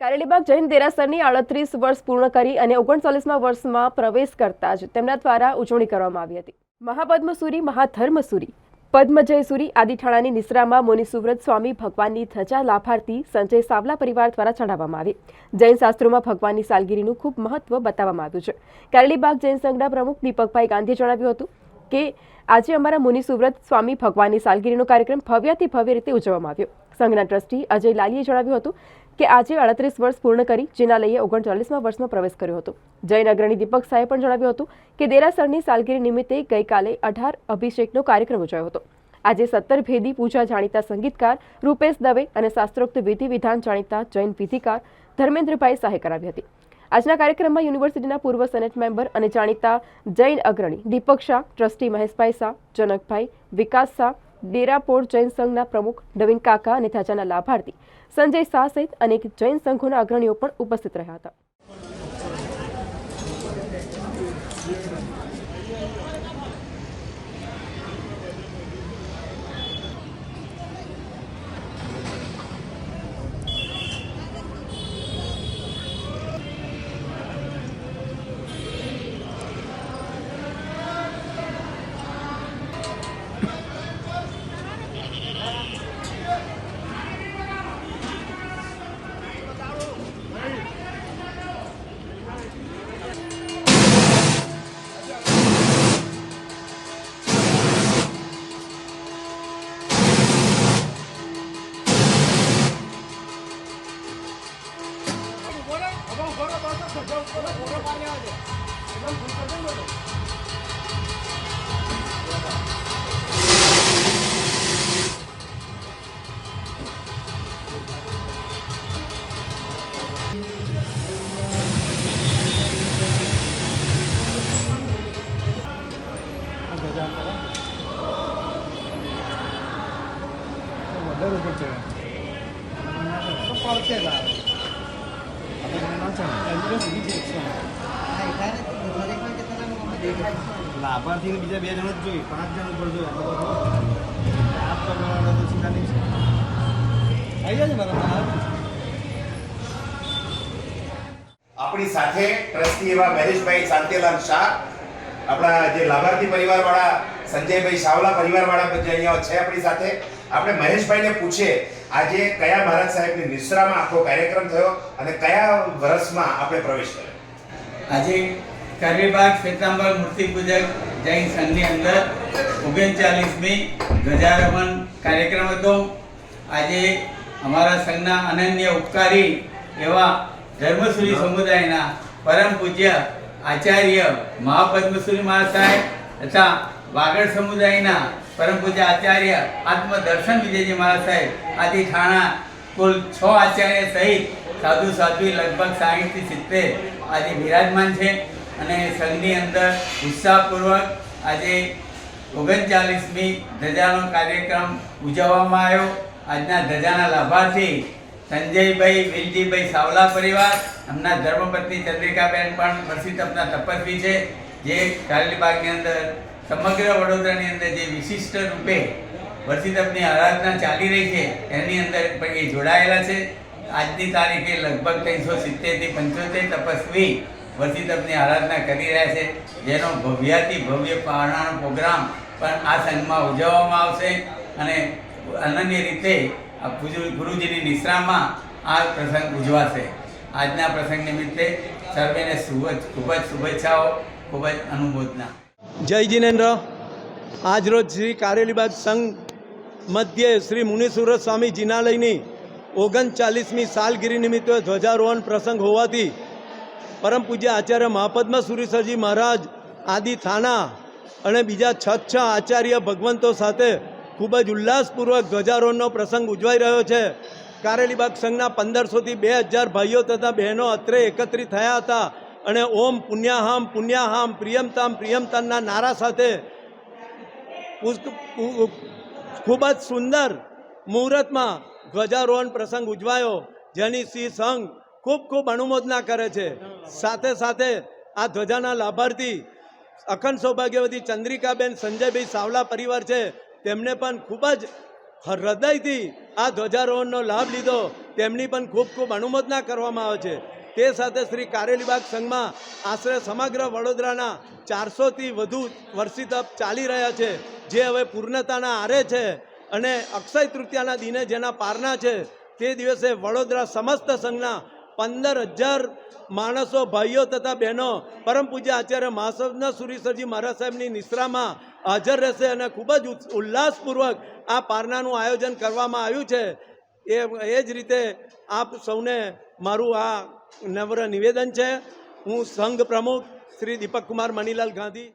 કારેલીબાગ જૈન દેરાસરની આડત્રીસ વર્ષ પૂર્ણ કરી અને ઓગણચાલીસમાં વર્ષમાં પ્રવેશ કરતા જ તેમના દ્વારા ઉજવણી કરવામાં આવી હતી. મહાપદ્મસુરી, મહાધર્મસુરી, પદ્મજયસુરી આદિ ઠાણાની નિશ્રામાં મુનિસુવ્રત સ્વામી ભગવાનની ધજા લાભાર્થી સંજય સાવલા પરિવાર દ્વારા ચઢાવવામાં આવી. જૈન શાસ્ત્રોમાં ભગવાનની સાલગીરીનું ખૂબ મહત્વ બતાવવામાં આવ્યું છે. કારેલીબાગ જૈન સંઘના પ્રમુખ દીપકભાઈ ગાંધીએ જણાવ્યું હતું કે, આજે અમારા મુનિસુવ્રત સ્વામી ભગવાનની સાલગીરીનો કાર્યક્રમ ભવ્યાથી ભવ્ય રીતે ઉજવવામાં આવ્યો. સંઘના ટ્રસ્ટી અજય લાલીએ જણાવ્યું હતું કે આજે અડત્રીસ વર્ષ પૂર્ણ કરી, જેના લઈએ ઓગણચાલીસમાં વર્ષમાં પ્રવેશ કર્યો હતો. જૈન અગ્રણી દીપક સાહેબ પણ જણાવ્યું હતું કે દેરાસરની સાલગીરી નિમિત્તે ગઈકાલે અઢાર અભિષેકનો કાર્યક્રમ યોજાયો હતો. આજે સત્તર ભેદી પૂજા જાણીતા સંગીતકાર રૂપેશ દવે અને શાસ્ત્રોક્ત વિધિ વિધાન જાણીતા જૈન વિધિકાર ધર્મેન્દ્રભાઈ શાહે કરાવી હતી. આજના કાર્યક્રમમાં યુનિવર્સિટીના પૂર્વ સેનેટ મેમ્બર અને જાણીતા જૈન અગ્રણી દીપક શાહ, ટ્રસ્ટી મહેશભાઈ શાહ, જનકભાઈ વિકાસ શાહ ડેરાપોળ જૈન સંઘના પ્રમુખ નવીન કાકા અને ધાજાના લાભાર્થી સંજય શાહ સહિત અનેક જૈન સંઘોના અગ્રણીઓ પણ ઉપસ્થિત રહ્યા હતા. 不要，不要，不要，不要的。લાભાર્થી બીજા બે જણ જ જોઈએ, પાંચ જણ ઉપર જોઈએ આપ કરવાના તો ચિંતા નહીં. છે આવી જાય મારા આપણી સાથે ટ્રસ્ટી એવા મહેશભાઈ શાંતિલાલ શાહ આપણા જે લાભાર્થી પરિવારવાળા સંજયભાઈ સાવલા પરિવારવાળા જે અહીંયા છે આપણી સાથે. આપણે મહેશભાઈને પૂછીએ આજે કયા મહારાજ સાહેબની નિશ્રામાં આખો કાર્યક્રમ થયો અને કયા વર્ષમાં આપણે પ્રવેશ કર્યો? આજે કારેબાગ શ્વેતાંબર મૂર્તિ પૂજક જૈન સંઘની અંદર ઓગણચાલીસમી ધ્વજારોહણ કાર્યક્રમ હતો. આજે અમારા સંઘના અનન્ય ઉપકારી એવા ધર્મસુરી સમુદાયના પરમ પૂજ્ય આચાર્ય મહાપદ્મસુરી મહાસાહેબ તથા વાગડ સમુદાયના પરમ પૂજ્ય આચાર્ય આત્મદર્શન વિજયજી મહારાજ સાહેબ, આદિ ઠાણા કુલ છ આચાર્ય સહિત સાધુ સાધ્વી લગભગ સાહીઠથી સિત્તેર આજે બિરાજમાન છે અને સંઘની અંદર ઉત્સાહપૂર્વક આજે ઓગણચાલીસમી ધજાનો કાર્યક્રમ ઉજવવામાં આવ્યો. આજના ધજાના લાભાર્થી સંજયભાઈ વિલજીભાઈ સાવલા પરિવાર, એમના ધર્મપત્ની ચંદ્રિકાબેન પણ વર્ષિતપના તપસ્વી છે. જે કારેલીબાગની અંદર, સમગ્ર વડોદરાની અંદર જે વિશિષ્ટ રૂપે વર્ષિતપની આરાધના ચાલી રહી છે, એની અંદર પણ એ જોડાયેલા છે. આજની તારીખે લગભગ ત્રણસો સિત્તેરથી પંચોતેર તપસ્વી વર્ષિતપની આરાધના કરી રહ્યા છે. જેનો ભવ્યાથી ભવ્ય પારણાનો પ્રોગ્રામ પણ આ સંઘમાં ઉજવવામાં આવશે અને અનન્ય રીતે ગુરુજીની નિશ્રામાં આ પ્રસંગ ઉજવાશે. આજના પ્રસંગ નિમિત્તે સર્વેને ખૂબ જ શુભેચ્છાઓ, ખૂબ જ અનુમોદના. જય જિનેન્દ્ર. આજરોજ શ્રી કારેલીબાગ સંઘ મધ્યે શ્રી મુનિસુરત સ્વામી જિનાલયની ઓગણચાલીસમી સાલગીરી નિમિત્તે ધ્વજારોહણ પ્રસંગ હોવાથી પરમ પૂજ્ય આચાર્ય મહાપદ્મ સુરીસરજી મહારાજ, આદિ થાના અને બીજા છ છ આચાર્ય ભગવંતો સાથે ખૂબ જ ઉલ્લાસપૂર્વક ધ્વજારોહણનો પ્રસંગ ઉજવાઈ રહ્યો છે. કારેલીબાગ સંઘના પંદરસોથી બે હજાર ભાઈઓ તથા બહેનો અત્રે એકત્રિત થયા હતા અને ઓમ પુણ્યાહામ પુણ્યાહામ, પ્રિયમતામ પ્રિયમતામના નારા સાથે ખૂબ જ સુંદર મુહૂર્તમાં ધ્વજારોહણ પ્રસંગ ઉજવાયો, જેની શ્રી સંઘ ખૂબ ખૂબ અનુમોદના કરે છે. સાથે સાથે આ ધ્વજાના લાભાર્થી અખંડ સૌભાગ્યવતી ચંદ્રિકાબેન સંજયભાઈ સાવલા પરિવાર છે. તેમને પણ ખૂબ જ હૃદયથી આ ધ્વજારોહણનો લાભ લીધો. તેમની પણ ખૂબ ખૂબ અનુમોદના કરવામાં આવે છે. તે સાથે શ્રી કારેલીબાગ સંઘમાં આશરે સમગ્ર વડોદરાના ચારસોથી વધુ વર્ષી તપ ચાલી રહ્યા છે, જે હવે પૂર્ણતાના આરે છે અને અક્ષય તૃતીયાના દિને જેના પારના છે, તે દિવસે વડોદરા સમસ્ત સંઘના પંદર હજાર માણસો, ભાઈઓ તથા બહેનો, પરમ પૂજ્ય આચાર્ય મહાસવના સુરીસરજી મહારાજ સાહેબની નિશ્રામાં હાજર રહેશે અને ખૂબ જ ઉલ્લાસપૂર્વક આ પારનાનું આયોજન કરવામાં આવ્યું છે. એ એ જ રીતે આપ સૌને મારું આ નમ્ર નિવેદન છે. હું સંઘ પ્રમુખ શ્રી દીપક કુમાર મણીલાલ ગાંધી